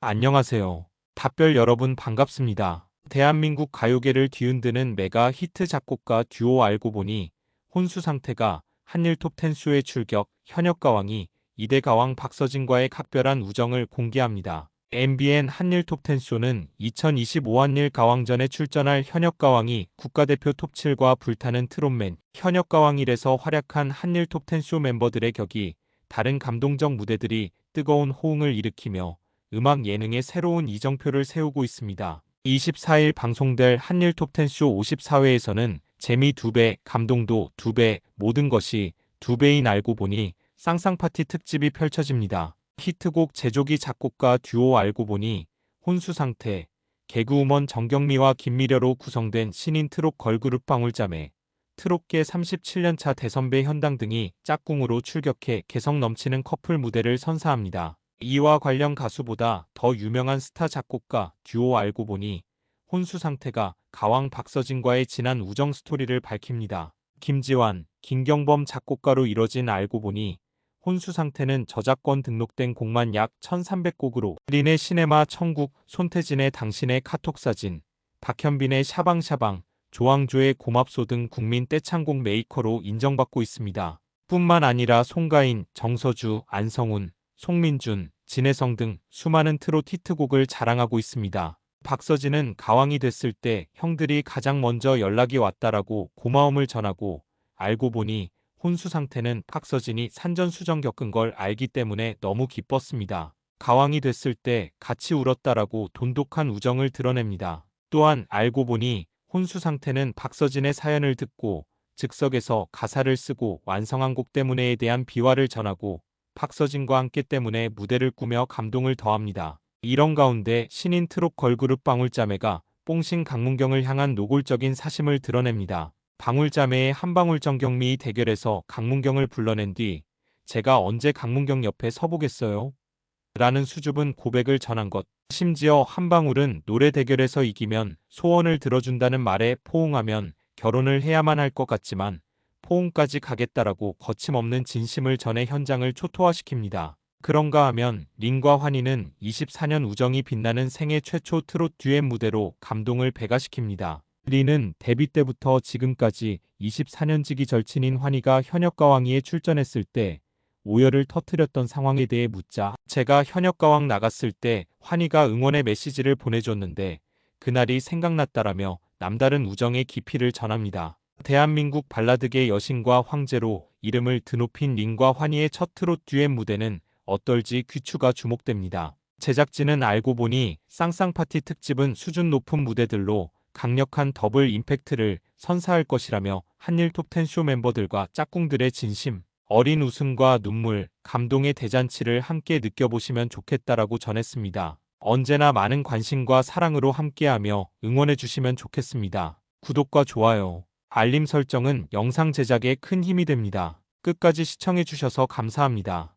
안녕하세요. 답별 여러분 반갑습니다. 대한민국 가요계를 뒤흔드는 메가 히트 작곡가 듀오 알고 보니 혼수 상태가 한일 톱10 쇼에 출격 현역 가왕이 이대 가왕 박서진과의 각별한 우정을 공개합니다. MBN 한일 톱10 쇼는 2025 한일 가왕전에 출전할 현역 가왕이 국가대표 톱7과 불타는 트롯맨 현역 가왕 1에서 활약한 한일 톱10 쇼 멤버들의 격이 다른 감동적 무대들이 뜨거운 호응을 일으키며 음악 예능의 새로운 이정표를 세우고 있습니다. 24일 방송될 한일 톱10 쇼 54회에서는 재미 2배, 감동도 2배, 모든 것이 2배인 알고 보니 쌍쌍파티 특집이 펼쳐집니다. 히트곡 제조기 작곡가 듀오 알고 보니 혼수 상태, 개그우먼 정경미와 김미려로 구성된 신인 트롯 걸그룹 방울자매, 트롯계 37년차 대선배 현당 등이 짝꿍으로 출격해 개성 넘치는 커플 무대를 선사합니다. 이와 관련 가수보다 더 유명한 스타 작곡가 듀오 알고 보니 혼수 상태가 가왕 박서진과의 진한 우정 스토리를 밝힙니다. 김지환, 김경범 작곡가로 이뤄진 알고 보니 혼수 상태는 저작권 등록된 곡만 약 1300곡으로 린의 시네마 천국, 손태진의 당신의 카톡 사진, 박현빈의 샤방샤방, 조항조의 고맙소 등 국민 떼창곡 메이커로 인정받고 있습니다. 뿐만 아니라 송가인, 정서주, 안성훈, 송민준, 진혜성 등 수많은 트롯 히트곡을 자랑하고 있습니다. 박서진은 가왕이 됐을 때 형들이 가장 먼저 연락이 왔다라고 고마움을 전하고 알고 보니 혼수 상태는 박서진이 산전수전 겪은 걸 알기 때문에 너무 기뻤습니다. 가왕이 됐을 때 같이 울었다라고 돈독한 우정을 드러냅니다. 또한 알고 보니 혼수 상태는 박서진의 사연을 듣고 즉석에서 가사를 쓰고 완성한 곡 때문에에 대한 비화를 전하고 박서진과 함께 때문에 무대를 꾸며 감동을 더합니다. 이런 가운데 신인 트롯 걸그룹 방울자매가 뽕신 강문경을 향한 노골적인 사심을 드러냅니다. 방울자매의 한방울 정경미 대결에서 강문경을 불러낸 뒤 제가 언제 강문경 옆에 서보겠어요? 라는 수줍은 고백을 전한 것. 심지어 한방울은 노래 대결에서 이기면 소원을 들어준다는 말에 포옹하면 결혼을 해야만 할 것 같지만 포옹까지 가겠다라고 거침없는 진심을 전해 현장을 초토화시킵니다. 그런가 하면 린과 환희는 24년 우정이 빛나는 생애 최초 트롯 듀엣 무대로 감동을 배가시킵니다. 린은 데뷔 때부터 지금까지 24년지기 절친인 환희가 현역 가왕이에 출전했을 때 오열을 터뜨렸던 상황에 대해 묻자 제가 현역 가왕 나갔을 때 환희가 응원의 메시지를 보내줬는데 그날이 생각났다라며 남다른 우정의 깊이를 전합니다. 대한민국 발라드계 여신과 황제로 이름을 드높인 린과 환희의 첫 트롯 듀엣 무대는 어떨지 귀추가 주목됩니다. 제작진은 알고 보니 쌍쌍파티 특집은 수준 높은 무대들로 강력한 더블 임팩트를 선사할 것이라며 한일 톱10 쇼 멤버들과 짝꿍들의 진심, 어린 웃음과 눈물, 감동의 대잔치를 함께 느껴보시면 좋겠다라고 전했습니다. 언제나 많은 관심과 사랑으로 함께하며 응원해주시면 좋겠습니다. 구독과 좋아요, 알림 설정은 영상 제작에 큰 힘이 됩니다. 끝까지 시청해주셔서 감사합니다.